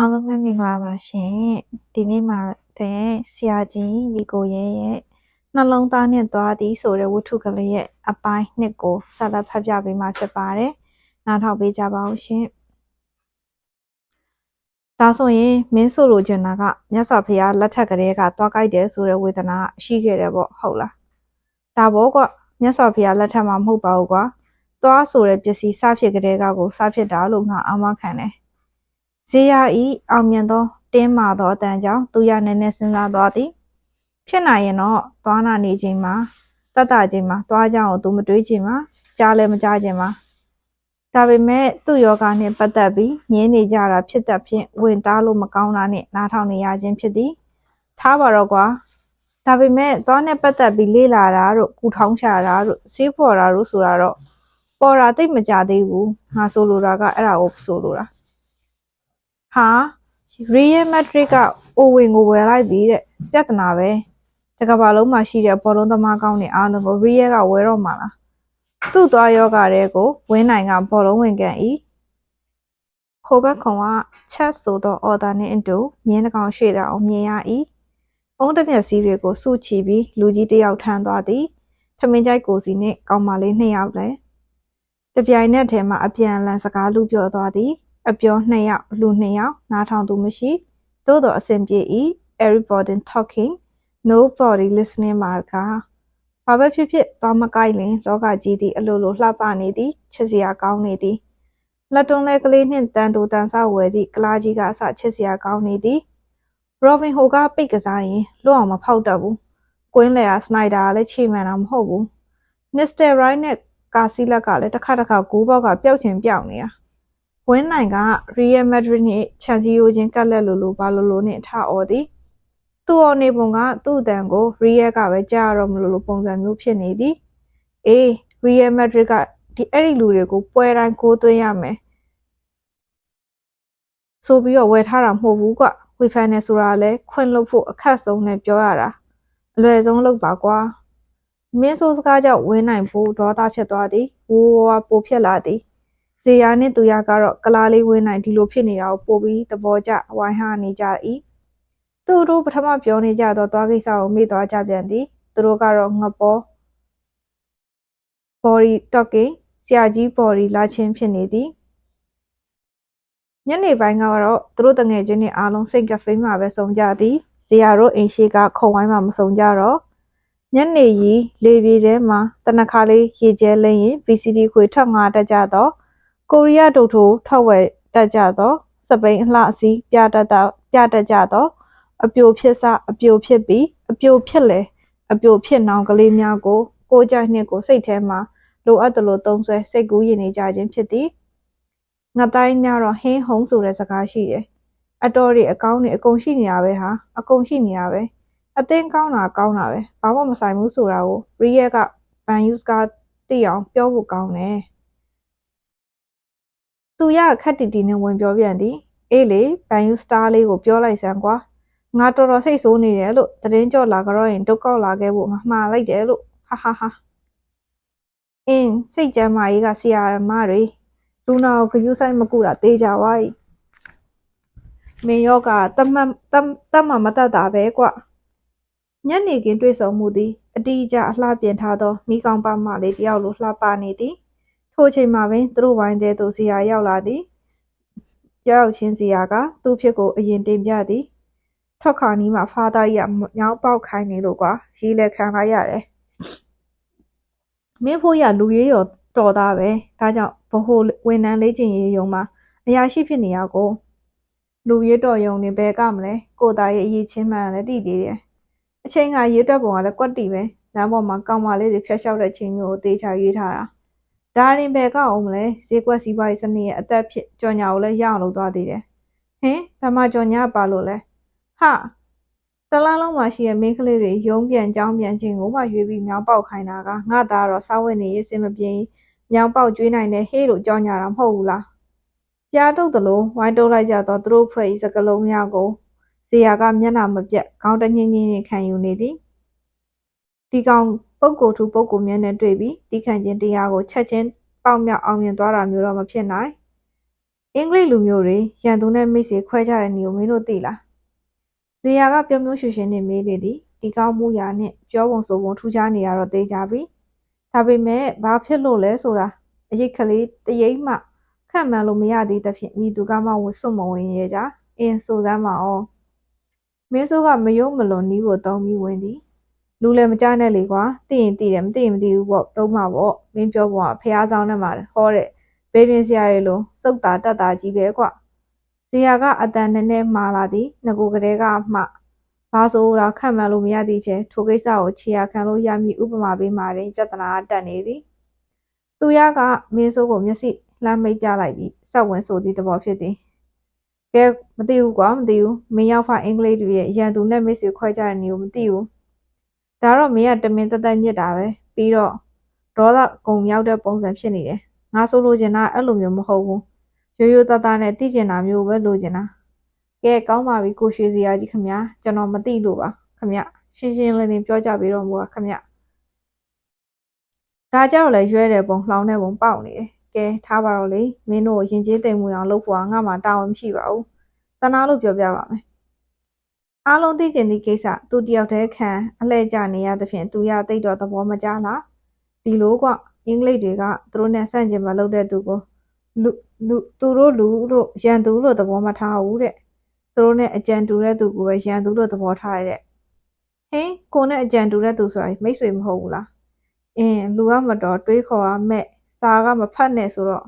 အားလုံးပဲမင်္ဂလာပါရှင်ဒီနေ့မှာတဲ့ဆရာကြီးညီကိုရဲ့ရဲ့နှလုံးသားနဲ့သွားသည်ဆိုတဲ့ဝတ္ထုကလေးရဲ့အပိုင်းနှစ်ကိုဆက်လက်ဖတ်ပြပေးမှာဖြစ်ပါတယ်နားထောင်ပေးကြပါဦးရှင်ဒါဆိုရင်မင်းဆိုလိုချင်တာကမြတ်စွာဘုရားလက်ထက်ကလေးကသွားကြိုက်တယ်ဆိုတဲ့ဝေဒနာရှိခဲ့တယ်ပေါ့ဟုတ်လားဒါဘောကမြတ်စွာဘုရားလက်ထက်မှာမဟုတ်ပါဘူးကွာသွားဆိုတဲ့ပစ္စည်းစဖြစ်ကလေးကကိုစဖြစ်တာလို့ငါအာမခံတယ် ဇေယဤအောင်မြင်သောတင်းမာသောအတန်ကြောင့်သူရနည်းနည်းစဉ်းစားသွားသည်ဖြစ်နိုင်ရင်တော့သွားနာနေခြင်းမှာတတ်တာခြင်းမှာသွားကြောင်းကိုသူမတွေးခြင်းမှာကြားလည်းမကြားခြင်းမှာဒါပေမဲ့သူ့ယောဂနှင့်ပတ်သက်ပြီးငင်းနေကြတာဖြစ်တတ်ဖြင့်ဝင်တားလို့မကောင်းတာနဲ့နားထောင်နေရခြင်းဖြစ်သည်ထားပါတော့ကွာဒါပေမဲ့သွားနဲ့ပတ်သက်ပြီးလေ့လာတာတို့ကူထောင်းချတာတို့ဆေးဖော်တာတို့ဆိုတာတော့ပေါ်တာသိမကြသေးဘူးငါဆိုလိုတာကအဲ့ဒါကိုဆိုလိုတာ ဟာရီယယ်မက်ဒရစ်ကအိုဝင်ကိုဝယ်လိုက်ပြီတဲ့ပြဿနာပဲတကဘာလုံးမှာရှိတဲ့ဘောလုံးသမားကောင်းတွေအားလုံးကိုရီယယ်ကဝယ်တော့မှာလားသူ့သွားယောဂတဲ့ကိုဝင်းနိုင်ကဘောလုံးဝင်ကန်ဤခိုဘက်ခွန်ကချက်ဆိုသောအော်ဒါနှင့်အတူမြင်းတကောင်ရှိတာအောင်မြင်ရ၏အုံးတမျက်စီးတွေကိုစုချီပြီးလူကြီးတယောက်ထမ်းသွားသည်ထမင်းကြိုက်ကိုစီနှင့်ကောင်မလေးနှစ်ယောက်လည်းတပြိုင်နက်တည်းမှာအပြန်အလှန်စကားလူပြောသွားသည် အပြောနှစ်ယောက်လူနှစ်ယောက်နားထောင်သူမရှိသို့တော်အဆင်ပြေ၏ everybody talking nobody listening မှာကဘာပဲဖြစ်ဖြစ်သွားမကိုက်လင်လောကကြီးသည်အလိုလိုလှပနေသည်ချစ်စရာကောင်းနေသည်လက်တွန်းလဲကလေးနှင့်တန်တူတန်ဆဝယ်သည့်ကလားကြီးကအစချစ်စရာကောင်းနေသည်ရောဘင်ဟိုကပိတ်ကစားရင်လွတ်အောင်မဖောက်တတ်ဘူးကွင်းလေယာစနိုက်ဒါကလည်းချိန်မှန်တာမဟုတ်ဘူးမစ္စတာရိုင်းနဲ့ကာစီလက်ကလည်းတစ်ခါတစ်ခါဂိုးဘောက်ကပျောက်ချင်ပျောက်နေတာ ဝင်းနိုင်ကရီယယ်မက်ဒရစ်နှင့်ချန်စီယိုချင်းကပ်လက်လိုလိုဘာလိုလိုနှင့်ထအော်သည်သူ့အော်နေပုံကသူ့အတန်ကိုရီယယ်ကပဲကြားရတော့မလို့လိုပုံစံမျိုးဖြစ်နေသည်အေးရီယယ်မက်ဒရစ်ကဒီအဲ့ဒီလူတွေကိုပွဲတိုင်းကိုသွင်းရမယ်ဆိုပြီးတော့ဝယ်ထားတာမဟုတ်ဘူးကွဝေဖန်နေဆိုတာလဲခွင့်လို့ဖို့အခက်ဆုံးနဲ့ပြောရတာအလွယ်ဆုံးလုပ်ပါကွာမင်းဆိုးစကားကြောင့်ဝင်းနိုင်ဖို့ဒေါသဖြစ်သွားသည်ဝိုးဝါးပိုဖြစ်လာသည် ဇေယျနှင့်သူရကတော့ကလားလေးဝင်းနိုင်ဒီလိုဖြစ်နေတာကိုပိုပြီးသဘောကျဝိုင်းဟာနေကြ၏သူတို့ပထမပြောနေကြတော့သွားကိစ္စကိုမေ့သွားကြပြန်သည်သူတို့ကတော့ငပေါ် body talking ဆရာကြီး body လာချင်းဖြစ်နေသည်ညနေပိုင်းကတော့သူတို့တငယ်ချင်းတွေအားလုံးစိတ်ကဖိမှာပဲဆုံကြသည်ဇေယျတို့အိမ်ရှိကခုံဝိုင်းမှာမဆုံကြတော့ညနေကြီးလေပြေထဲမှာတနခါလေးရေကျဲလိမ့်ရင် VCD ခွေထွက်ငါတက်ကြတော့ ကိုရီးယားဒုတ်ထိုထွက်ဝယ်တတ်ကြသောစပိန်အလှအစီးပြတတ်သောပြတတ်ကြသော အပြိုဖြစ်စအပြိုဖြစ်ပြီးအပြိုဖြစ်လေအပြိုဖြစ်နောင်ကလေးများကိုကိုကြိုက်နှစ်ကိုစိတ်ထဲမှာလိုအပ်သလိုသုံးဆွဲစိတ်ကူးရင်နေကြခြင်းဖြစ်သည်ငါတိုင်းများတော့ဟင်းဟုံးဆိုတဲ့စကားရှိတယ်အတော်တွေအကောင်းတွေအကုန်ရှိနေတာပဲဟာအကုန်ရှိနေတာပဲအသင်းကောင်းတာကောင်းတာပဲဘာမှမဆိုင်ဘူးဆိုတာကိုရီယက်ကဘန်ယူစကသိအောင်ပြောဖို့ကောင်းတယ် သူရခက်တီတီနဲ့ဝင်ပြောပြန်သည်အေးလေဘန်ယူစတားလေးကိုပြောလိုက်စမ်းကွာငါတော်တော်စိတ်ဆိုးနေတယ်လို့သတင်းကြော်လာကြတော့ရင်ဒုက္ခောက်လာခဲ့ဖို့ငါမှားလိုက်တယ်လို့ဟာဟာဟာအင်းစိတ်ကြမ်းမာရေးကဆရာမတွေလူနာကိုခယူးဆိုင်မကူတာတေးကြပါ යි မင်းယောကတမတ်တမမတတ်တာပဲကွညနေခင်းတွေ့ဆုံမှုသည်အတိအကျအလှပြင်ထားသောမိကောင်းပါမလေးတယောက်လိုလှပနေသည် ထိုအချိန်မှာပင်သူတို့ဝိုင်းထဲသို့ဇေယျရောက်လာသည်။ရောက်ရောက်ချင်းဇေယျကသူ့အဖြစ်ကိုအရင်တင်ပြသည်။ထွက်ခါနီးမှာဖားသားကြီးကမြောင်းပေါက်ခိုင်းနေလို့ကွာ။ရေလည်းခံလိုက်ရတယ်။မင်းဖိုးရလူရေးရောတော်သားပဲ။ဒါကြောင့်ဗဟိုဝန်ထမ်းလေ့ကျင့်ရေးရုံမှာအရာရှိဖြစ်နေရကိုလူရေးတော်ရုံနေဘယ်ကမလဲ။ကိုယ်သားရဲ့အရေးချင်းမှန်လည်းသိသေးတယ်။အချိန်ကရေးတွက်ပုံကလည်းကွက်တီပဲ။လမ်းပေါ်မှာကောင်မလေးတွေဖျက်လျှောက်တဲ့ချိန်မျိုးကိုသေချာရွေးထားတာ။ ဒါရင်ဘယ်ကောက်အောင်မလဲဈေးကွက်စီးပွားရေးစနစ်ရဲ့အသက်ဖြစ်ကြော်ညာကိုလည်းရအောင်လုပ်သွားသေးတယ်ဟင်ဘာမှကြော်ညာပါလို့လဲဟာတလားလုံးမှာရှိတဲ့မိန်းကလေးတွေရုံးပြန်ကြောင်းပြန်ခြင်းကိုမှရွေးပြီးမြောင်းပေါက်ခိုင်းတာကငါသားတော့စားဝတ်နေရေးစင်မပြေမြောင်းပေါက်ကျွေးနိုင်တဲ့ဟေးလို့ကြော်ညာတာမဟုတ်ဘူးလားပြားတုတ်တလို့ဝိုင်းတုတ်လိုက်ကြတော့သူတို့ဖွဲ့ဤစကလုံးများကိုဇေယျကမျက်နှာမပြတ်ခေါင်းတညင်းညင်းခံယူနေသည် ဒီကောင်ပုဂ္ဂိုလ်ထူပုဂ္ဂိုလ်မျက်နှာတွေ့ပြီးသည်းခံခြင်းတရားကိုချက်ချင်းပေါက်မြောက်အောင်မြင်သွားတာမျိုးတော့မဖြစ်နိုင်အင်္ဂလိပ်လူမျိုးတွေရန်သူနဲ့မိတ်ဆွေခွဲကြတဲ့နေကိုမင်းတို့သိလားဇေယျကပြုံးမျိုးရွှင်ရွှင်နဲ့မေးလေသည်ဒီကောင်းမှုရာနဲ့ပြောပုံဆိုပုံထူးခြားနေရတော့သိကြပြီဒါပေမဲ့ဘာဖြစ်လို့လဲဆိုတာအရေးကလေးတရိပ်မှခန့်မှန်းလို့မရသေးသဖြင့်မိသူကမှဝင်စွတ်မဝင်ရဲကြအင်းဆိုစမ်းပါအောင်မင်းစိုးကမယုံမလွန်နီးကိုတောင်းပြီးဝင်သည် လူလည်းမကြနဲ့လေကွာသိရင်သိတယ်မသိရင်မသိဘူးပေါ့တုံးမှာပေါ့မင်းပြောပေါ်ကဖះဆောင်နဲ့မှာဟောတဲ့ဘေးရင်ဆရာရဲ့လုံးစုတ်တာတတ်တာကြီးပဲကွာဆရာကအတန်နဲ့နဲ့မှာလာသည်ငကိုကလေးကမှဘာဆိုတော့ခံမှန်လို့မရသည့်ချင်းထိုကိစ္စကိုခြေရခံလို့ရမည်ဥပမာပေးမှာတွင်ပြဿနာတက်နေသည်သူရကမင်းဆိုးကိုမျက်စိလမ်းမိတ်ပြလိုက်ပြီးဆက်ဝင်ဆိုသည့်သဘောဖြစ်သည်ကဲမသိဘူးကွာမသိဘူးမင်းရောက်ဖအင်္ဂလိပ်တွေရဲ့ရန်သူနဲ့မိတ်ဆွေခွဲကြတဲ့နေကိုမသိဘူး ဒါတော့မင်းကတမင်တက်တက်ညစ်တာပဲပြီးတော့ဒေါသကုံမြောက်တဲ့ပုံစံဖြစ်နေတယ်ငါဆိုလိုချင်တာအဲ့လိုမျိုးမဟုတ်ဘူးရိုးရိုးသားသားနဲ့သိကျင်တာမျိုးပဲလိုချင်တာကဲကောင်းပါပြီကိုရွှေစရာကြီးခမညာကျွန်တော်မသိလို့ပါခမညာရှင်းရှင်းလင်းလင်းပြောကြပေးတော့မူပါခမညာဒါကြောက်လဲရွဲတယ်ပုံလှောင်းတဲ့ပုံပေါက်နေတယ်ကဲထားပါတော့လေမင်းတို့ရင်ကျေးသိမ်မှုအောင်လုပ်ဖို့ကငါမှတာဝန်မရှိပါဘူးတနာလို့ပြောပြပါမယ် အားလုံးသိကျင်သည့်ကိစ္စသူတယောက်တည်းခံအလှည့်ကျနေရသဖြင့်သူရသိတော့သဘောမကျလားဒီလိုကအင်္ဂလိပ်တွေကသူတို့နဲ့ဆန့်ကျင်ဘက်လုပ်တဲ့သူကိုလူလူသူတို့လူလို့ရန်သူလို့သဘောမထားဘူးတဲ့သူတို့နဲ့အကြံတူတဲ့သူကိုပဲရန်သူလို့သဘောထားရတဲ့ဟင်းကိုနဲ့အကြံတူတဲ့သူဆိုတာမိတ်ဆွေမဟုတ်ဘူးလားအင်းလူကမတော်တွေးခေါ်ရမဲ့စာကမဖတ်နဲ့ဆိုတော့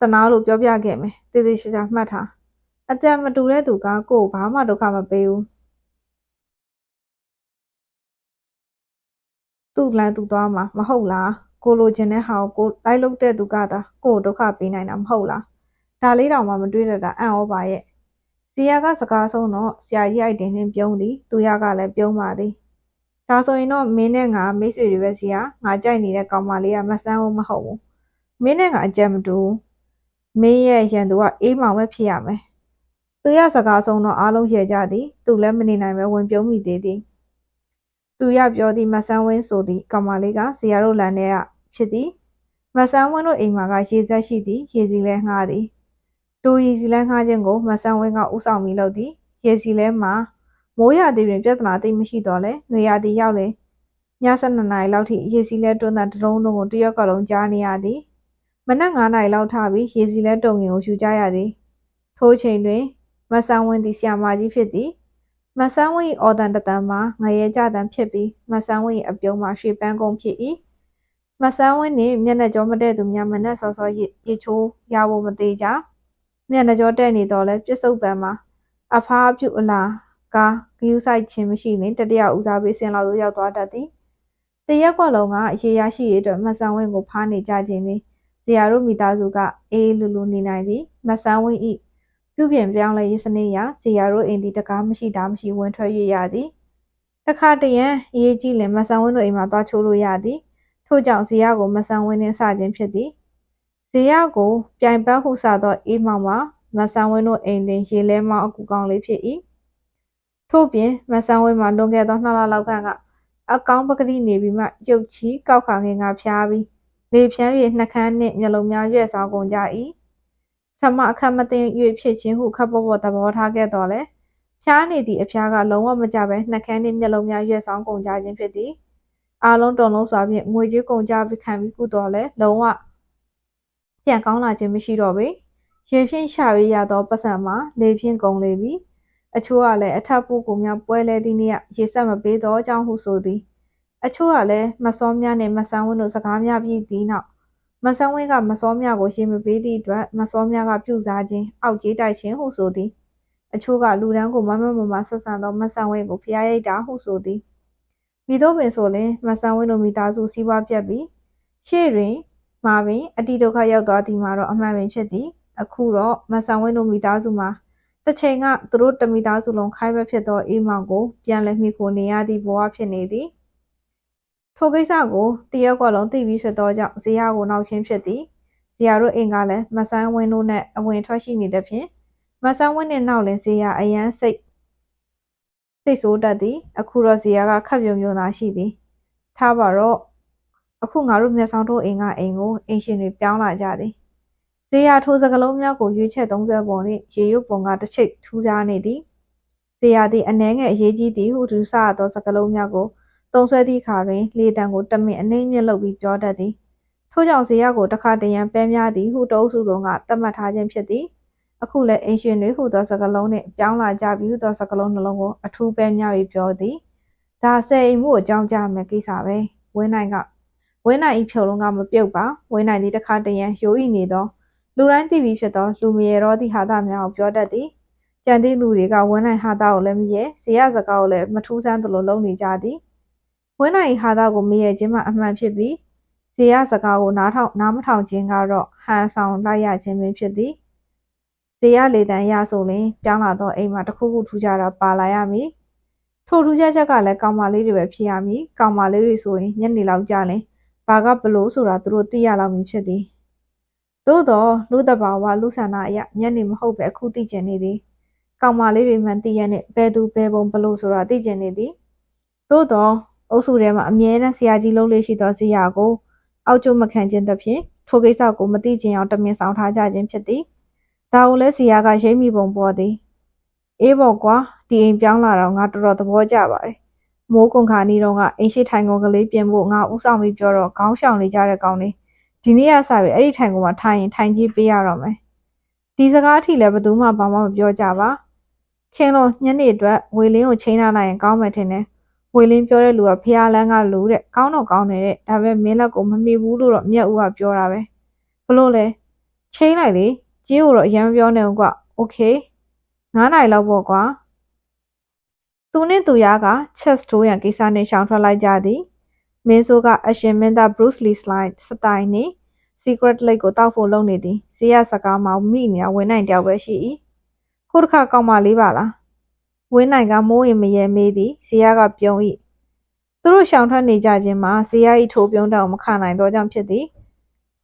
တနာလို့ပြောပြခဲ့မယ်တေးသေးချာချာမှတ်ထား အကြံမတူတဲ့သူက ကိုယ်ဘာမှ ဒုက္ခမပေးဘူး သူ့လမ်းသူသွားမှာ မဟုတ်လား ကိုလိုချင်တဲ့ဟာကိုကို လိုက်လုပ်တဲ့သူကသာ ကိုကို ဒုက္ခပေးနိုင်တာ မဟုတ်လား ဒါလေးတောင်မှမတွေးတတ်တာ အံ့ဩပါရဲ့ဇီယာကစကားဆုံးတော့ ဆရာကြီးအိုက်တင်နှင်း ပြုံးသည် သူရကလည်း ပြုံးပါသည် ဒါဆိုရင်တော့ မင်းနဲ့ငါ မိတ်ဆွေတွေပဲဇီယာငါကြိုက်နေတဲ့ ကောင်မလေးကမဆန်းဘူး မဟုတ်ဘူး မင်းနဲ့ငါ အကြံမတူမင်းရဲ့ ရန်သူက အေးမောင်ပဲ ဖြစ်ရမယ် သူရစကားဆုံးတော့အားလုံးရဲကြသည် သူလည်းမနေနိုင်ပဲဝင်ပြုံးမိသေးသည်သူရပြောသည်မဆန်းဝင်းဆိုသည်ကောင်မလေးကဇီယာတို့လမ်းထဲကဖြစ်သည်မဆန်းဝင်းတို့အိမ်မှာကရေစက်ရှိသည်ရေစီလဲငှားသည်တိုရီစီလဲငှားခြင်းကိုမဆန်းဝင်းကဥဆောင်ပြီးလုပ်သည်ရေစီလဲမှာမိုးရသည်တွင်ပြဿနာသိမရှိတော့လဲငွေရသည်ရောက်လေည7နာရီလောက်ထိရေစီလဲတွန်းတဲ့တရုံးလုံးကိုတရောက်ကလုံးကြားနေရသည်မနက်9နာရီလောက်ထပြီးရေစီလဲတုံငင်ကိုယူကြရသည်ထိုးချိန်တွင် မဆန်းဝင်းသည်ဆရာမကြီးဖြစ်သည်မဆန်းဝင်း၏အော်တန်တတန်မှာငရဲကြတန်ဖြစ်ပြီးမဆန်းဝင်း၏အပြုံးမှာရွှေပန်းကုန်းဖြစ်၏မဆန်းဝင်းနှင့်မျက်နှာကြောမတည့်သူများမနက်စောစောရေချိုးရဖို့မသေးကြမျက်နှာကြောတည့်နေတော့လဲပြစ္ဆုတ်ပံမှာအဖားပြုအလားကားဂယူးဆိုင်ခြင်းမရှိရင်တတိယဦးစားပေးစင်လောက်သို့ရောက်သွားတတ်သည်တရက်ကွက်လုံးကရေရရှိရအတွက်မဆန်းဝင်းကိုဖားနေကြခြင်းတွင်ဇေယျတို့မိသားစုကအေးလူလူနေနိုင်သည်မဆန်းဝင်း၏ ပြုပြင်ပြောင်းလဲရေးစနစ်အရဇေယျတို့အိမ်သည်တကားမရှိတာမရှိဝင်ထွက်၍ရသည်တခါတရံအရေးကြီးလင်မဆန်းဝင်းတို့အိမ်မှာသွားချိုးလို့ရသည်ထို့ကြောင့်ဇေယျကိုမဆန်းဝင်းနှင့်စခြင်းဖြစ်သည်ဇေယျကိုပြိုင်ပတ်ဟုစသောအေးမောင်မှာမဆန်းဝင်းတို့အိမ်တွင်ရေလဲမောင်းအကူကောင်းလေးဖြစ်၏ထို့ပြင်မဆန်းဝင်းမှာလွန်ခဲ့သောနှစ်လလောက်ကကအကောင်းပကတိနေပြီးမှရုပ်ချီကောက်ခါငင်ကဖျားပြီးလေဖြန်း၍နှကန်းနှင့်မျက်လုံးများရွက်ဆောင်ကုန်ကြ၏ ထမအခက်မသိ၍ဖြစ်ခြင်းဟုခပ်ပေါ်ပေါ်သဘောထားခဲ့တော်လဲဖျားနေသည့်အဖျားကလုံးဝမကြပဲနှကန်းနှင့်မျက်လုံးများရွက်ဆောင်ကုန်ကြခြင်းဖြစ်သည်အားလုံးတုံလုံးစွာဖြင့်ငွေကြေးကုန်ကြပြီးခံပြီးကုတော်လဲလုံးဝပြန်ကောင်းလာခြင်းမရှိတော့ပေရေဖြင့်ရှာ၍ရသောပတ်စံမှာလေဖြင့်ကုန်လေပြီအချို့ကလည်းအထက်ပုကိုများပွဲလဲသည့်နေ့ရေဆက်မပေးသောအကြောင်းဟုဆိုသည်အချို့ကလည်းမစောများနှင့်မဆန်းဝင်းတို့စကားများပြီးသည့်နောက် မဆန်းဝင်းကမစောများကိုရေမပေးသည့်အတွက်မစောများကပြုစားခြင်းအောက်ကြီးတိုက်ခြင်းဟုဆိုသည်အချို့ကလူတန်းကိုမမမမဆက်ဆံသောမဆန်းဝင်းကိုဖျားရိုက်တာဟုဆိုသည်မိတို့ပင်ဆိုလင်မဆန်ဝင်းတို့မိသားစုစီးပွားပြတ်ပြီးရှေ့တွင်မှာပင်အတိဒုက္ခရောက်သွားသည်မှာတော့အမှန်ပင်ဖြစ်သည်အခုတော့မဆန်ဝင်းတို့မိသားစုမှာတစ်ချိန်ကသူတို့တမိသားစုလုံးခိုင်းပဲဖြစ်သောအေးမောင်ကိုပြန်လည်မိခိုနေရသည့်ဘဝဖြစ်နေသည် ထိုကိစ္စကိုတရက်ကွက်လုံးသိပြီးဖြစ်သောကြောင့်ဇေယျကိုနောက်ချင်းဖြစ်သည်ဇေယျတို့အိမ်ကလည်းမဆန်းဝင်းတို့နဲ့အဝင်ထွက်ရှိနေသဖြင့်မဆန်းဝင်းနှင့်နောက်လည်းဇေယျအယမ်းစိတ်စိတ်ဆိုးတတ်သည်အခုတော့ဇေယျကခပ်ပြုံပြုံသာရှိသည်ထားပါတော့အခုငါတို့မျက်စောင်းတို့အိမ်ကအိမ်ကိုအိမ်ရှင်တွေပြောင်းလာကြသည်ဇေယထိုစကလုံးများကိုရွေးချက်သုံးဆွဲပုံနှင့်ရေရွတ်ပုံကတစ်ချိတ်ထူးခြားနေသည်ဇေယသည်အနှဲငယ်အရေးကြီးသည်ဟုသူဆရသောစကလုံးများကို သုံးဆွဲသည့်အခါတွင်လေတံကိုတမင်အနှိမ့်မြင့်လုပ်ပြီးပြောတတ်သည်ထို့ကြောင့်ဇေယကိုတစ်ခါတရံပဲများသည်ဟုတအုပ်စုလုံးကသတ်မှတ်ထားခြင်းဖြစ်သည်အခုလည်းအင်ရှင်တွေဟုသောစကလုံးနှင့်ပြောင်းလာကြပြီဟုသောစကလုံးနှလုံးကိုအထူးပဲများပြီးပြောသည်ဒါဆယ်အိမ်မှုကိုအကြောင်းကြားမယ်ကိစ္စပဲဝင်းနိုင်ကဝင်းနိုင်ဤဖြုံလုံးကမပြုတ်ပါဝင်းနိုင်သည်တစ်ခါတရံယိုဤနေသောလူတိုင်းသိပြီးဖြစ်သောလူမရေရောသည့်ဟာသများကိုပြောတတ်သည်ကြံသည့်လူတွေကဝင်းနိုင်ဟာသကိုလည်းမရဲဇေယစကားကိုလည်းမထူးဆန်းသလိုလုပ်နေကြသည် ဝင်းနိုင်ဟာသကိုမရဲခြင်းမှအမှန်ဖြစ်ပြီးဇေယစကားကိုနားထောင်နားမထောင်ခြင်းကတော့ဟန်ဆောင်လိုက်ရခြင်းပင်ဖြစ်သည်ဇေယလေတံရဆိုရင်ပြောင်းလာသောအိမ်မှာတစ်ခုခုထူးခြားတာပါလာရမည်ထိုထူးခြားချက်ကလည်းကောင်မလေးတွေပဲဖြစ်ရမည်ကောင်မလေးတွေဆိုရင်ညနေလောက်ကြာရင်ဘာကဘလို့ဆိုတာသူတို့သိရလောက်မည်ဖြစ်သည်သို့သောလူတဘာဝလူဆန္ဒအရညနေမဟုတ်ပဲအခုသိကျင်နေသည်ကောင်မလေးတွေမှန်သိရနှင့်ဘယ်သူဘယ်ပုံဘလို့ဆိုတာသိကျင်နေသည်သို့သော အုပ်စုထဲမှာအမြဲတမ်းဆရာကြီးလုံးလေးရှိသောဇီယာကိုအောက်ကျမခံခြင်းသဖြင့်ထိုကိစ္စကိုမသိချင်အောင်တမင်ဆောင်ထားကြခြင်းဖြစ်သည်ဒါကိုလည်းဇီယာကရိပ်မိပုံပေါ်သည်အေးပေါ့ကွာဒီအိမ်ပြောင်းလာတော့ငါတော်တော်သဘောကျပါတယ်မိုးကုံခါနီးတော့ကအိမ်ရှိထိုင်ကုန်ကလေးပြင်ဖို့ငါဥဆောင်ပြီးပြောတော့ခေါင်းရှောင်နေကြတဲ့ကောင်လေးဒီနေ့ကစပြီးအဲ့ဒီထိုင်ကုန်မှာထိုင်ရင်ထိုင်ကြီးပေးရတော့မယ်ဒီစကားအထိလည်းဘယ်သူမှဘာမှမပြောကြပါခင်လို့ညနေအတွက်ဝေလင်းကိုချိန်ထားလိုက်ရင်ကောင်းမယ်ထင်တယ် ဝေလင်းပြောတဲ့လူကဖះလန်းကလူတဲ့ကောင်းတော့ကောင်းတယ်တဲ့ဒါပေမဲ့မင်းလက်ကိုမမိဘူးလို့တော့မြက်ဦးကပြောတာပဲဘလို့လဲချိန်လိုက်လေကြီးကိုတော့အရင်မပြောနဲ့ဦးကွာโอเค9နိုင်လောက်ပေါ့ကွာသူနှင့်သူရက chess ထိုးရန်ကိစ္စနှင့်ရှောင်ထွက်လိုက်ကြသည်မင်းဆိုကအရှင်မင်းသား Bruce Lee slide စတိုင်နှင့် Secret Lake ကိုတောက်ဖို့လုပ်နေသည်ဇေယစကားမှာမိနေတာဝင်နိုင်တယောက်ပဲရှိ၏ခုတစ်ခါကောက်မလေးပါလား ဝင်းနိုင်ကမိုးရင်မရဲမေးသည်ဇေယကပြုံး၏သူတို့ရှောင်ထွက်နေကြခြင်းမှာဇေယ၏ထိုးပြုံးတောင်မခံနိုင်သောကြောင့်ဖြစ်သည်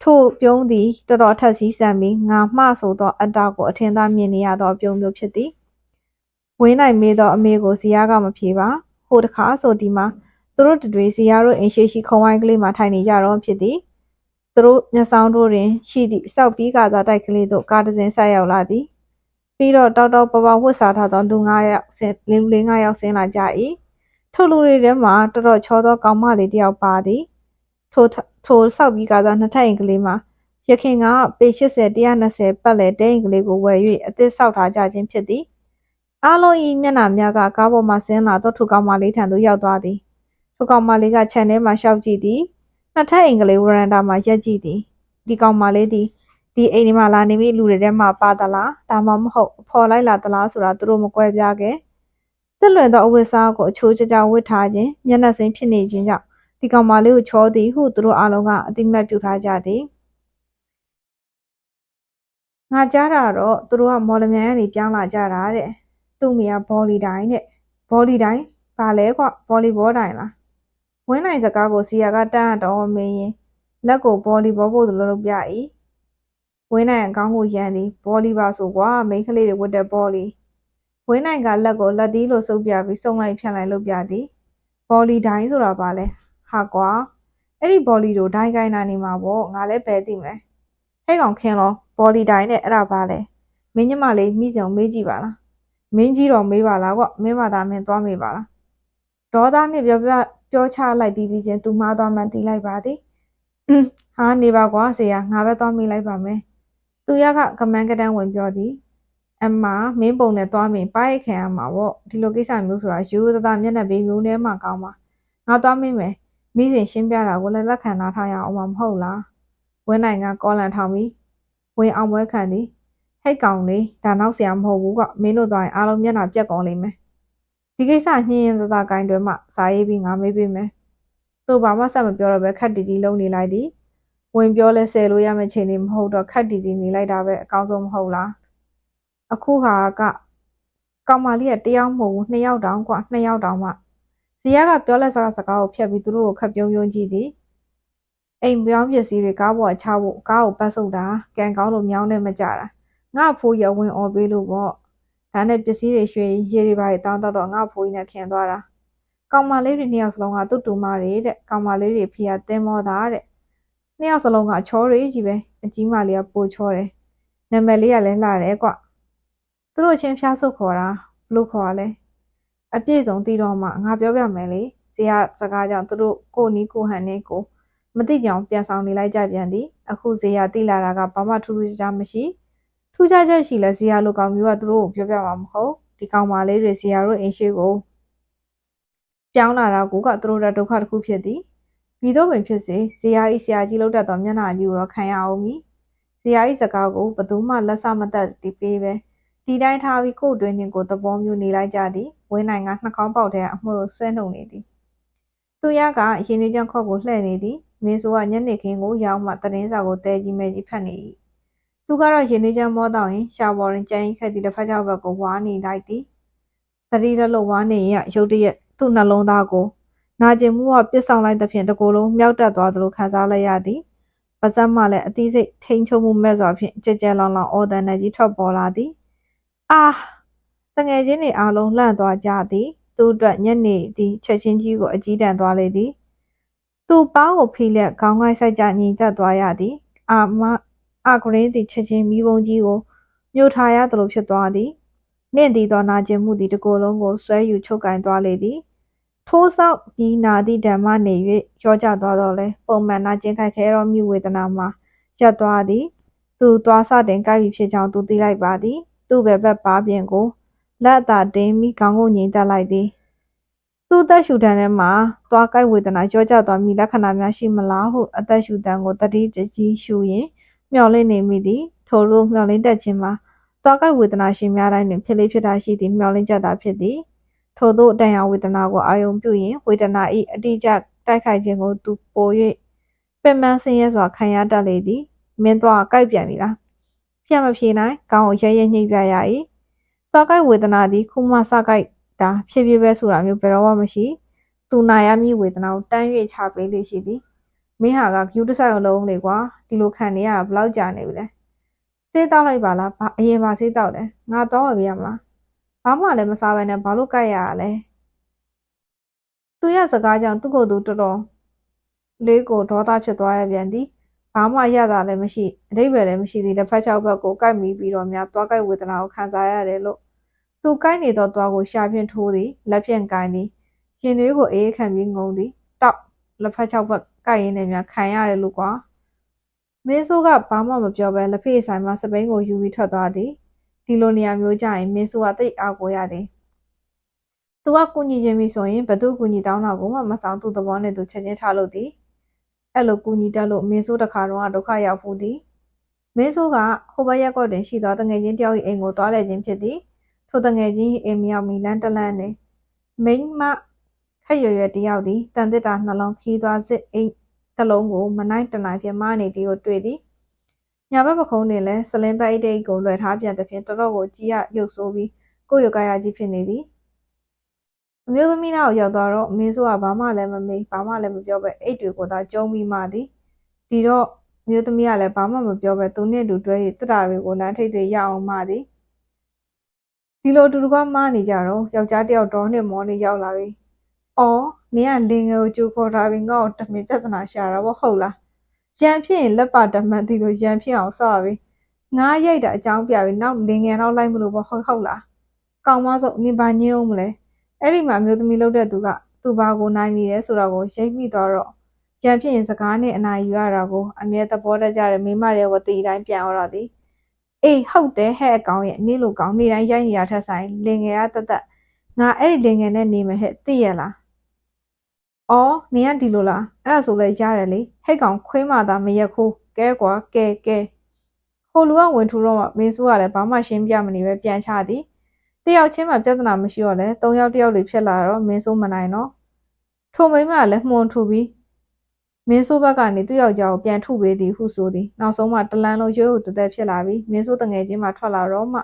ထို့ပြုံးသည်တော်တော်ထက်စီးဆန်ပြီးငါမှဆိုသောအတ္တကိုအထင်သာမြင်နေရသောပြုံးမျိုးဖြစ်သည်ဝင်းနိုင်မေးသောအမေကိုဇီယာကမဖြေပါဟိုတခါဆိုဒီမှာသူတို့တွေဇီယာတို့အိမ်ရှိရှိခုံဝိုင်းကလေးမှာထိုင်နေကြတော့ဖြစ်သည်သူတို့မျက်စောင်းတို့တွင်ရှိသည့်စောက်ပြီးကစားတိုက်ကလေးတို့ကားတစ်စင်းဆက်ရောက်လာသည် ပြီးတော့တောက်တောက်ပပဝတ်စားထားသောလူ9ယောက်ဆင်းလူလေး9ယောက်ဆင်းလာကြ၏ထိုလူတွေထဲမှာတော်တော်ချောသောကောင်မလေးတစ်ယောက်ပါသည်ထိုထိုဆောက်ပြီးကစားနှစ်ထပ်အိမ်ကလေးမှာရခင်ကပေ80 120ပတ်လည်တဲအိမ်ကလေးကိုဝယ်၍အသစ်ဆောက်ထားကြခြင်းဖြစ်သည်အားလုံး၏မျက်နှာများကကားပေါ်မှဆင်းလာသောထိုကောင်မလေးထံသို့ရောက်သွားသည်ထိုကောင်မလေးကခြံထဲမှရှောက်ကြည့်သည်နှစ်ထပ်အိမ်ကလေးဝရန်တာမှာရက်ကြည့်သည်ဒီကောင်မလေးသည် ဒီအိမ်ဒီမှာလာနေပြီလူတွေထဲမှာပါသလားဒါမှမဟုတ်ဖော်လိုက်လာသလားဆိုတာသူတို့မကွဲပြားခဲ့သက်လွင်သောအဝတ်စားကိုအချိုးကျကျဝတ်ထားခြင်းမျက်နှာစိမ်းဖြစ်နေခြင်းကြောင့်ဒီကောင်မလေးကိုချောသည်ဟုသူတို့အားလုံးကအတိမတ်ပြုထားကြသည်ငါကြားတာတော့သူတို့ကမော်လမြိုင်ကနေပြောင်းလာကြတာတဲ့သူ့မိကဘောလီတိုင်းတဲ့ဘောလီတိုင်းဘာလဲကွဘောလီဘောတိုင်းလားဝင်းနိုင်စကားကိုစီယာကတန်းအတော်မင်းရင်လက်ကိုဘောလီဘောဖို့သလိုလုပ်ပြ၏ ဝင်းနိုင်အကောင်းကိုရန်သည်ဘောလီပါဆိုကွာမိန်းကလေးတွေဝတ်တဲ့ဘောလီဝင်းနိုင်ကလက်ကိုလက်သီးလိုစုပ်ပြပြီးစုံလိုက်ဖြန့်လိုက်လုပ်ပြသည်ဘောလီတိုင်းဆိုတာပါလဲဟာကွာအဲ့ဒီဘောလီတို့ဒိုင်းကိုင်းနာနေမှာပေါ့ငါလည်းပဲသိမယ်ဟဲ့ကောင်ခင်းလောဘောလီတိုင်းနဲ့အဲ့ဒါပါလဲမင်းညမလေးမိစုံမေးကြည့်ပါလားမင်းကြီးတော့မေးပါလားကွမင်းမသာမင်းသွားမေးပါလားဒေါသနဲ့ပြောပြပြောချလိုက်ပြီးပြီးချင်းသူမှားသွားမှတီးလိုက်ပါသည်ဟာနေပါကွာဆေးရငါပဲသွားမေးလိုက်ပါမယ် သူရကကမန်းကတန်းဝင်ပြောသည်အမမင်းပုံနဲ့သွားမင်ပါရိုက်ခံရမှာပေါ့ဒီလိုကိစ္စမျိုးဆိုတာရိုးသားမျက်နှာပေးမျိုးနဲ့မှကောင်းပါငါသွားမေးမယ်မိစဉ်ရှင်းပြတာကိုလည်းလက်ခံနားထားရအောင်မဟုတ်လားဝင်းနိုင်ကကောလန်ထောင်ပြီးဝင်အောင်ပွဲခံသည်ဟိတ်ကောင်လေးဒါနောက်ဆရာမဟုတ်ဘူးကမင်းတို့သွားရင်အားလုံးမျက်နှာပြက်ကုန်လိမ့်မယ်ဒီကိစ္စညှင်းရင်သာသာကိုင်းတွင်မှစာရေးပြီးငါမေးပေးမယ်သူဘာမှဆက်မပြောတော့ပဲခက်တီတီလုံးနေလိုက်သည် ဝင်ပြောလဲဆယ်လို့ရမယ့်ချိန်လေးမဟုတ်တော့ခက်တီတီနေလိုက်တာပဲအကောင်းဆုံးမဟုတ်လားအခုဟာကကောင်မလေးကတယောက်မဟုတ်ဘူးနှစ်ယောက်တောင်กว่าနှစ်ယောက်တောင်မှဇီယာကပြောလက်စကားစကားကိုဖျက်ပြီးသူတို့ကိုခက်ပြုံးပြုံးကြည့်သည်အိမ်ပြောင်းပစ္စည်းတွေကားပေါ်ချဖို့ကားကိုပတ်ဆုပ်တာကံကောင်းလို့မြောင်းနဲ့မကြတာငါ့ဖိုးရဝင်អော်ပေးလို့ပေါ့ဒါနဲ့ပစ္စည်းတွေရွှေရေတွေပါတောင်းတော့တော့ငါ့ဖိုးကြီးနဲ့ခင်သွားတာကောင်မလေးတွေနှစ်ယောက်စလုံးကသူ့တူမတွေတဲ့ကောင်မလေးတွေဖေကတင်းမောတာတဲ့ နှစ်ယောက်စလုံးကချောတွေကြီးပဲအကြီးမလေးကပိုချောတယ်နာမည်လေးကလည်းလှတယ်ကွသူတို့ချင်းဖျားဆုပ်ခေါ်တာဘလို့ခေါ်ရလဲအပြည့်စုံတည်တော့မှငါပြောပြမယ်လေဇေယစကားကြောင့်သူတို့ကိုနီးကိုဟန်နဲ့ကိုမသိကြအောင်ပြန်ဆောင်နေလိုက်ကြပြန်သည်အခုဇေယတိလာတာကဘာမှထူးထူးခြားခြားမရှိထူးခြားချက်ရှိလဲဇေယလိုကောင်မျိုးကသူတို့ကိုပြောပြမှာမဟုတ်ဒီကောင်မလေးတွေဇေယတို့အိမ်ရှိကိုပြောင်းလာတာကိုကသူတို့ဒုက္ခတစ်ခုဖြစ်သည် မိတို့ပင်ဖြစ်စေဇေယဤဆရာကြီးလောက်တတ်သောမျက်နှာကြီးကိုတော့ခံရအောင်မည်ဇေယဤစကားကိုဘသူမှလက်ဆမတတ်ဒီပေးပဲဒီတိုင်းထားပြီးကို့တွင်တင်ကိုသဘောမျိုးနေလိုက်ကြသည်ဝင်းနိုင်ကနှာခေါင်းပေါက်တဲ့အမှုကိုဆွဲနှုတ်နေသည်သူရကရင်နေကြခေါက်ကိုလှည့်နေသည်မင်းဆိုကညနေခင်းကိုရောက်မှတရင်စာကိုတဲကြီးမဲကြီးဖတ်နေ၏သူကတော့ရင်နေကြမောတော့ရင်ရှာပေါ်ရင်ကြမ်းခက်သည့်တစ်ဖက်ကြောက်ဘက်ကိုဝါနေလိုက်သည်သတိရလို့ဝါနေရရုတ်တရက်သူ့နှလုံးသားကို နာကျင်မှုကပြစ်ဆောင်လိုက်သဖြင့်တကိုယ်လုံးမြောက်တက်သွားသလိုခံစားလိုက်ရသည်ပါဇက်မှလည်းအသီးစိတ်ထိန်ချုံမှုမဲ့စွာဖြင့်ကြဲကြဲလောင်လောင်အော်တန်နဲ့ကြီးထွက်ပေါ်လာသည်အာတငယ်ချင်းတွေအားလုံးလှန့်သွားကြသည်သူ့အတွက်ညနေသည်ချက်ချင်းကြီးကိုအကြီးတန်းသွားလေသည်သူ့ပေါင်းကိုဖိလျက်ခေါင်းကိုက်ဆိုင်ကြညီသက်သွားရသည်အာမအဂရင်းသည်ချက်ချင်းမိဘုံကြီးကိုမြို့ထားရသလိုဖြစ်သွားသည်နှင့်သည်သောနာကျင်မှုသည်တကိုယ်လုံးကိုဆွဲယူချုပ်ကင်သွားလေသည် ထိုးဆောက်ပြီးနာသည့်ဓမ္မနေ၍ရောကြသွားတော့လဲပုံမှန်နာကျင်ခိုက်ခဲသောမြဝေဒနာမှာရပ်သွားသည်သူသွားစတင်ကြိုက်ပြီးဖြစ်ကြောင်းသူသိလိုက်ပါသည် သူ့ဘယ်ဘက်ပါပြင်ကိုလက်အသာတင်းပြီးခေါင်းကိုငြိမ်သက်လိုက်သည်သူ့အသက်ရှူတန်းထဲမှာသွားကြိုက်ဝေဒနာကြောကြသွားမိလက္ခဏာများရှိမလားဟုအသက်ရှူတန်းကိုတတိတကြီးရှူရင်မျောလင့်နေမိသည်ထို့လိုမျောလင့်တတ်ခြင်းမှာသွားကြိုက်ဝေဒနာရှိများတိုင်းတွင်ဖြစ်လေဖြစ်တာရှိသည်မျောလင့်ချက်သာဖြစ်သည် ထို့သောတန်ရာဝေဒနာကိုအာယုံပြုရင်ဝေဒနာ၏အတိအကျတိုက်ခိုက်ခြင်းကိုသူပို၍ပင်ပန်းဆင်းရဲစွာခံရတတ်လေသည်မင်းသွားကြိုက်ပြန်ပြီလားပြမဖြေနိုင်ကောင်းကိုရဲရဲညှိပြရ၏သွားကြိုက်ဝေဒနာသည်ခုမှစကြိုက်တာဖြစ်ဖြစ်ပဲဆိုတာမျိုးဘယ်တော့မှမရှိသူနာရမည်ဝေဒနာကိုတန်း၍ချပေးလေရှိသည်မင်းဟာကကျူးတဆိုင်လုံးလေကွာဒီလိုခံနေရတာဘလောက်ကြာနေပြီလဲစေးတောက်လိုက်ပါလားအရင်ပါစေးတောက်တယ်ငါတော့ဝယ်ပြရမလား ဘာမှလည်းမစားဘဲနဲ့ဘာလို့ကြိုက်ရတာလဲသူရစကားကြောင့်သူ့ကိုယ်သူတော်တော်လေးကိုဒေါသဖြစ်သွားရပြန်သည်ဘာမှရတာလည်းမရှိအတိတ်ပဲလည်းမရှိသေးလက်ဖက်ချောက်ဘက်ကိုကိုက်မိပြီးတော့များသွားကြိုက်ဝေဒနာကိုခံစားရတယ်လို့သူကိုက်နေသောသွားကိုရှာဖြင့်ထိုးသည်လက်ဖြင့်ကိုင်းသည်ရှင်သွေးကိုအေးခံပြီးငုံသည်တောက်လက်ဖက်ချောက်ဘက်ကိုက်ရင်းနဲ့များခံရတယ်လို့ကွာမင်းဆိုးကဘာမှမပြောဘဲလက်ဖေးဆိုင်မှာစပိန်ကိုယူပြီးထွက်သွားသည် ဒီလိုနေရာမျိုးကြရင်မင်းဆိုးကတိတ်အားကိုရသည်သူကကူညီခြင်းပြီဆိုရင်ဘသူကူညီတောင်းတာကိုမှမဆောင်သူ့သဘောနဲ့သူချက်ချင်းထားလို့သည်အဲ့လိုကူညီတတ်လို့မင်းဆိုးတစ်ခါတော့ဒုက္ခရောက်ဖူးသည်မင်းဆိုးကဟိုဘက်ရက်ကွက်တွင်ရှိသောတငယ်ချင်းတယောက်၏အိမ်ကိုသွားလဲခြင်းဖြစ်သည်ထိုတငယ်ချင်း၏အိမ်မရောက်မီလမ်းတလန်းတွင်မိန်းမခက်ရွယ်ရွယ်တယောက်သည်တန်တစ်တာနှလုံးခီးသွားစစ်အိမ်တစ်လုံးကိုမနိုင်တနိုင်ဖြင့်မနေသည်ကိုတွေ့သည် ညာဘက်ပခုံးတွင်လည်းစလင်းပတ်အိတ်တိတ်ကိုလွှဲထားပြန်သဖြင့်တော်တော်ကိုကြီးရရုပ်ဆိုးပြီးကိုယ်ရကရကြီးဖြစ်နေသည်အမျိုးသမီးနောက်ရောက်သွားတော့မင်းဆိုးကဘာမှလည်းမမေးဘာမှလည်းမပြောပဲအိတ်တွေကိုသာကျုံပြီးမှသည်ဒီတော့အမျိုးသမီးကလည်းဘာမှမပြောပဲသူနဲ့တူတွဲ၍တက်တာတွေကိုလမ်းထိပ်တွေရအောင်မှသည်ဒီလိုတူတကွမနေကြတော့ယောက်ျားတယောက်တော်နဲ့မောနေရောက်လာပြီ။အော်နင်ကလင်ငယ်ကိုကြိုခေါ်ထားပြီးငါ့ကိုတမင်ပြဿနာရှာတာပေါ့ဟုတ်လား။ ရန်ဖြစ်ရင်လက်ပါတမန်တီလို့ရန်ဖြစ်အောင်ဆော့ပြီ။ငါရိုက်တာအကြောင်းပြပြီးနောက်လင်ငယ်တော့လိုက်မလို့ပေါ့ဟုတ်ဟုတ်လား။ကောင်မဆိုနင်ဘာညင်းအောင်မလဲ။အဲ့ဒီမှာမျိုးသမီးလုပ်တဲ့သူကသူဘာကိုနိုင်နေရဲဆိုတော့ကိုရိပ်မိသွားတော့ရန်ဖြစ်ရင်စကားနဲ့အနာယူရတာကိုအမြဲသဘောတကျတဲ့မိမရဲ့ဝတီတိုင်းပြန်ရတော့သည်အေးဟုတ်တယ်ဟဲ့အကောင်ရဲ့နေ့လိုကောင်နေ့တိုင်းရိုက်နေတာထက်ဆိုင်လင်ငယ်ကတသက်ငါအဲ့ဒီလင်ငယ်နဲ့နေမယ်ဟဲ့သိရလား အော်နင်ကဒီလိုလားအဲ့ဒါဆိုလဲရတယ်လေဟဲ့ကောင်ခွေးမှသာမရက်ခိုးကဲကွာကဲကဲဟိုလူကဝင်ထူတော့မှမင်းဆိုးကလည်းဘာမှရှင်းပြမနေပဲပြန်ချသည်တယောက်ချင်းမှပြဿနာမရှိတော့လဲ၃ယောက်တယောက်လေးဖြစ်လာတော့မင်းဆိုးမနိုင်တော့ထိုမိမကလည်းမှုန်ထူပြီးမင်းဆိုးဘက်ကနေသူ့ယောက်ျားကိုပြန်ထုပေးသည်ဟုဆိုသည်နောက်ဆုံးမှတလန်းလုံးရွှေ့ဟုတ်တသက်ဖြစ်လာပြီးမင်းဆိုးတငယ်ချင်းမှထွက်လာတော့မှ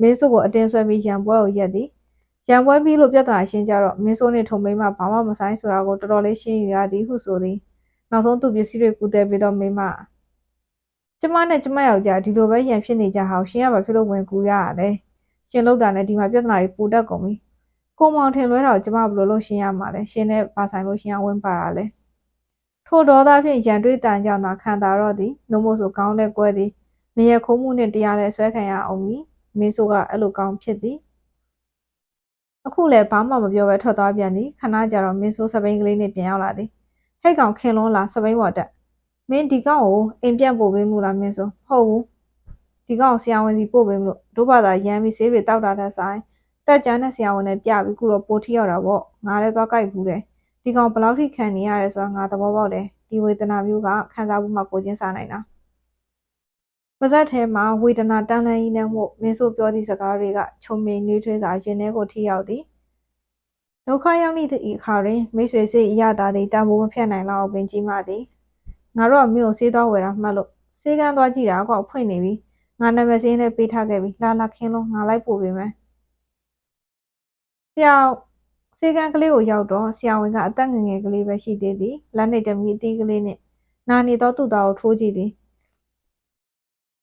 မင်းဆိုးကိုအတင်းဆွဲပြီးရံပွဲကိုရက်သည် ရံပွဲပြီးလို့ပြဿနာရှင်းကြတော့မင်းဆိုးနဲ့ထုံမိမဘာမှမဆိုင်ဆိုတာကိုတော်တော်လေးရှင်းယူရသည်ဟုဆိုသည်နောက်ဆုံးသူ့ပစ္စည်းတွေကူတယ်ပြီးတော့မိမကျမနဲ့ကျမယောက်ျားဒီလိုပဲရံဖြစ်နေကြဟာရှင်ကဘာဖြစ်လို့ဝင်ကူရရလဲရှင်လောက်တာနဲ့ဒီမှာပြဿနာတွေပူတတ်ကုန်ပြီကိုမောင်ထင်လွဲတော့ကျမဘယ်လိုလုပ်ရှင်းရမှာလဲရှင်နဲ့ပါဆိုင်လို့ရှင်ကဝင်ပါတာလဲထိုဒေါသဖြင့်ရန်တွေးတန်ကြောင့်သာခံတာတော့သည်နှုတ်မို့ဆိုကောင်းတဲ့ကွဲသည်မရခိုးမှုနဲ့တရားလဲဆွဲခံရအောင်မီမင်းဆိုကအဲ့လိုကောင်းဖြစ်သည် အခုလည်းဘာမှမပြောဘဲထွက်သွားပြန်သည်ခဏကြာတော့မင်းဆိုစပိန်ကလေးနဲ့ပြန်ရောက်လာသည်ဟဲ့ကောင်ခင်လွန်းလာစပိန်ဝါတက်မင်းဒီကောင်ကိုအိမ်ပြန်ပို့ပေးမှုလားမင်းဆိုဟုတ်ဘူးဒီကောင်ဆရာဝန်စီပို့ပေးမလို့တို့ဘာသာရမ်းပြီးဆေးတွေတောက်တာတဲ့ဆိုင်တက်ကြမ်းတဲ့ဆရာဝန်နဲ့ပြပြီးခုတော့ပိုထိရောက်တာပေါ့ငါလည်းသွားကြိုက်ဘူးတယ်ဒီကောင်ဘယ်လောက်ထိခံနေရတယ်ဆိုတာငါသဘောပေါက်တယ်ဒီဝေဒနာမျိုးကခံစားမှုမှကိုချင်းစားနိုင်တာ ပါဇက်ထဲမှာဝေဒနာတန်းလန်းကြီးနဲ့မို့မင်းဆိုပြောသည့်စကားတွေကချုံမိန်နှွေးထွေးစွာရင်ထဲကိုထိရောက်သည်ဒုက္ခရောက်နေသည့်အခါတွင်မိတ်ဆွေစိတ်အရသာတွေတန်ဖိုးမဖြတ်နိုင်လောက်ပင်ကြီးမှသည်ငါတို့ကမြို့ကိုဆေးသွားဝယ်တာမှတ်လို့ဆေးကန်းသွားကြည့်တာကောက်ဖွင့်နေပြီငါနာမည်စင်းနဲ့ပေးထားခဲ့ပြီလာလာခင်းလုံးငါလိုက်ပို့ပေးမယ်ဆရာဆေးကန်းကလေးကိုရောက်တော့ဆရာဝန်ကအသက်ငယ်ငယ်ကလေးပဲရှိသေးသည်လက်နှိပ်တမီအသေးကလေးနှင့်နာနေသောသူ့သားကိုထိုးကြည့်သည်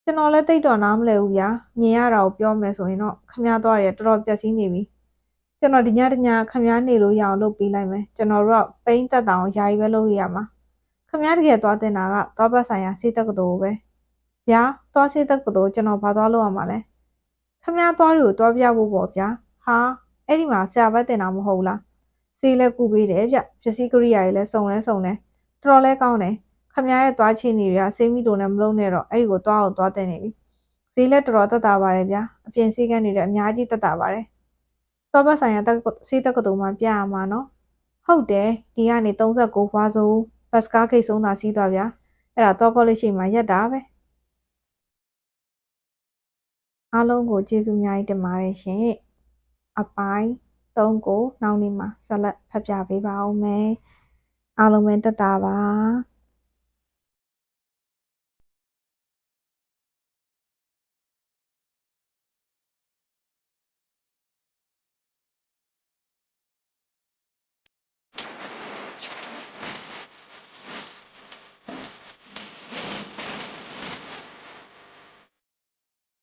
ကျွန်တော်လည်းတိတ်တော့နားမလဲဘူးဗျာမြင်ရတာကိုပြောမယ်ဆိုရင်တော့ခမည်းသွားတယ်တော်တော်ပျက်စီးနေပြီကျွန်တော်ဒီညတညခမည်းနေလို့ရအောင်လုပ်ပေးလိုက်မယ်ကျွန်တော်တို့ကပိန်းတက်တောင်ယာယီပဲလုပ်ရမှာခမည်းတကယ်သွားတင်တာကသွားပတ်ဆိုင်ရာစေးတက္ကသိုလ်ပဲဗျာသွားစေးတက္ကသိုလ်ကျွန်တော်ဘာသွားလုပ်ရမှာလဲခမည်းသွားတွေကိုသွားပြဖို့ပေါ့ဗျာဟာအဲ့ဒီမှာဆရာဘက်တင်တာမဟုတ်လားစေးလဲကူပေးတယ်ဗျပစ္စည်းကရိယာတွေလဲစုံလဲစုံတယ်တော်တော်လဲကောင်းတယ် ခမရဲ့သွားချင်းနေတွေကစေးမီတိုနဲ့မလုံးနဲ့တော့အဲ့ဒီကိုသွားအောင်သွားတင်နေပြီဈေးလက်တော်တော်တက်တာပါတယ်ဗျာအပြင်စည်းကမ်းတွေလည်းအများကြီးတက်တာပါတယ်သောဘတ်ဆိုင်ရာတက်စေးတက်ကတူမှပြရမှာနော်ဟုတ်တယ်ဒီကနေ39ဘွားစိုးဘတ်စကားဂိတ်ဆုံးသာစီးသွားဗျာအဲ့ဒါတော့ကောလိပ်ရှိမှရက်တာပဲအားလုံးကိုကျေးဇူးအများကြီးတင်ပါတယ်ရှင်အပိုင်း3ကိုနောက်နေ့မှာဆက်လက်ဖတ်ပြပေးပါဦးမယ်အားလုံးပဲတက်တာပါ